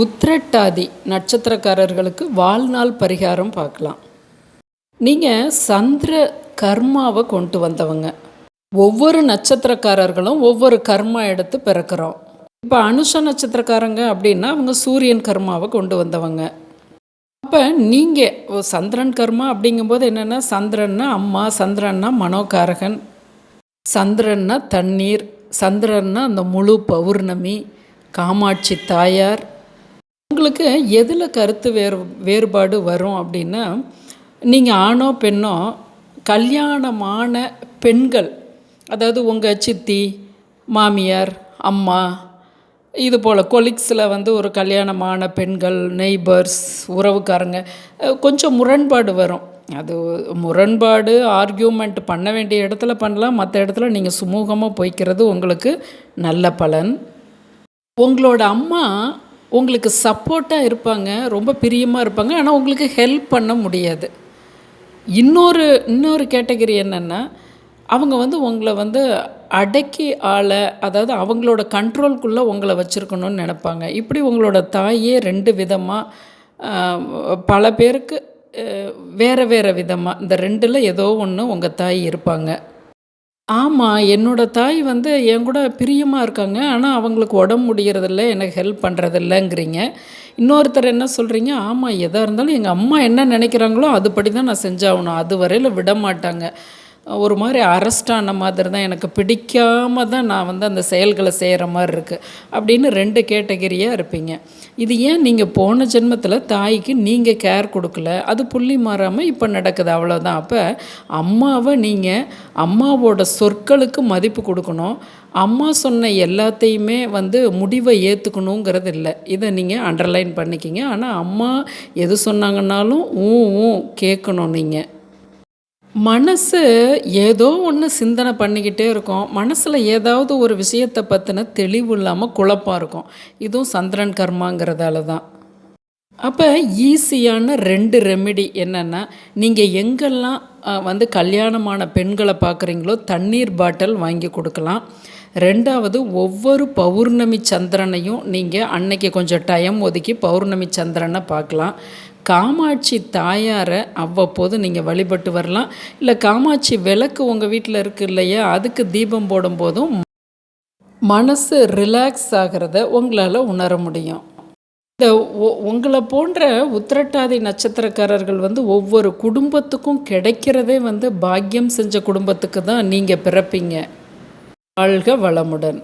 உத்திரட்டாதி நட்சத்திரக்காரர்களுக்கு வாழ்நாள் பரிகாரம் பார்க்கலாம். நீங்கள் சந்திர கர்மாவை கொண்டு வந்தவங்க. ஒவ்வொரு நட்சத்திரக்காரர்களும் ஒவ்வொரு கர்மா எடுத்து பிறக்கிறோம். இப்போ அனுஷ நட்சத்திரக்காரங்க அப்படின்னா அவங்க சூரியன் கர்மாவை கொண்டு வந்தவங்க. அப்போ நீங்கள் சந்திரன் கர்மா அப்படிங்கும்போது என்னென்னா சந்திரன்னா அம்மா சந்திரன்னா மனோகாரகன் சந்திரன்னா தண்ணீர் சந்திரன்னா அந்த முழு பௌர்ணமி காமாட்சி தாயார் உங்களுக்கு எதில் கருத்து வேறு வேறுபாடு வரும் அப்படின்னா நீங்கள் ஆணோ பெண்ணோ கல்யாணமான பெண்கள் அதாவது உங்கள் சித்தி மாமியார் அம்மா இது போல் கொலிக்ஸில் வந்து ஒரு கல்யாணமான பெண்கள் நெய்பர்ஸ் உறவுக்காரங்க கொஞ்சம் முரண்பாடு வரும். அது முரண்பாடு ஆர்கியூமெண்ட் பண்ண வேண்டிய இடத்துல பண்ணலாம் மற்ற இடத்துல நீங்கள் சுமூகமாக போய்க்கிறது உங்களுக்கு நல்ல பலன். உங்களோட அம்மா உங்களுக்கு சப்போர்ட்டாக இருப்பாங்க ரொம்ப பிரியமாக இருப்பாங்க. ஆனால் உங்களுக்கு ஹெல்ப் பண்ண முடியாது. இன்னொரு இன்னொரு கேட்டகரி என்னென்னா அவங்க வந்து உங்களை வந்து அடக்கி ஆளை அதாவது அவங்களோட கண்ட்ரோல்குள்ளே உங்களை வச்சுருக்கணும்னு நினப்பாங்க. இப்படி உங்களோட தாயே ரெண்டு விதமாக பல பேருக்கு வேறு வேறு விதமாக இந்த ரெண்டில் ஏதோ ஒன்று உங்கள் தாய் இருப்பாங்க. ஆமாம் என்னோட தாய் வந்து என் கூட பிரியமாக இருக்காங்க. ஆனால் அவங்களுக்கு உடம்பு முடியறதில்ல எனக்கு ஹெல்ப் பண்ணுறதில்லங்கிறீங்க இன்னொருத்தர் என்ன சொல்கிறீங்க ஆமாம் எதாக இருந்தாலும் எங்கள் அம்மா என்ன நினைக்கிறாங்களோ அதுபடி தான் நான் செஞ்சாகணும். அது வரையில் விட மாட்டாங்க. ஒரு மாதிரி அரெஸ்ட் ஆன மாதிரி தான் எனக்கு பிடிக்காமல் தான் நான் வந்து அந்த செயல்களை செய்கிற மாதிரி இருக்குது அப்படின்னு ரெண்டு கேட்டகரியாக இருப்பீங்க. இது ஏன் நீங்கள் போன ஜென்மத்தில் தாய்க்கு நீங்கள் கேர் கொடுக்கல? அது புள்ளி மாறாமல் இப்போ நடக்குது அவ்வளோதான் அப்போ அம்மாவை நீங்கள் அம்மாவோட சொற்களுக்கு மதிப்பு கொடுக்கணும். அம்மா சொன்ன எல்லாத்தையுமே வந்து முடிவை ஏற்றுக்கணுங்கிறது இல்லை. இதை நீங்கள் அண்டர்லைன் பண்ணிக்கிங்க. ஆனால் அம்மா எது சொன்னாங்கன்னாலும் ஊ ஊ கேட்கணும் நீங்கள் மனசு ஏதோ ஒன்று சிந்தனை பண்ணிக்கிட்டே இருக்கும். மனசில் ஏதாவது ஒரு விஷயத்தை பற்றின தெளிவு இல்லாமல் குழப்பம் இருக்கும். இதுவும் சந்திரன் கர்மாங்கிறதால தான். அப்போ ஈஸியான ரெண்டு ரெமெடி என்னென்னா நீங்கள் எங்கெல்லாம் வந்து கல்யாணமான பெண்களை பார்க்குறீங்களோ தண்ணீர் பாட்டில் வாங்கி கொடுக்கலாம். ரெண்டாவது ஒவ்வொரு பௌர்ணமி சந்திரனையும் நீங்கள் அன்னைக்கு கொஞ்சம் டைம் ஒதுக்கி பௌர்ணமி சந்திரனை பார்க்கலாம் காமாட்சி தாயாரை அவ்வப்போது நீங்கள் வழிபட்டு வரலாம். இல்லை காமாட்சி விளக்கு உங்கள் வீட்டில் இருக்கு இல்லையா? அதுக்கு தீபம் போடும்போதும் மனசு ரிலாக்ஸ் ஆகிறத உங்களால் உணர முடியும். இந்த உங்களை போன்ற உத்திரட்டாதி நட்சத்திரக்காரர்கள் வந்து ஒவ்வொரு குடும்பத்துக்கும் கிடைக்கிறதே வந்து பாக்கியம் செஞ்ச குடும்பத்துக்கு தான் நீங்கள் பிறப்பீங்க. வாழ்க வளமுடன்.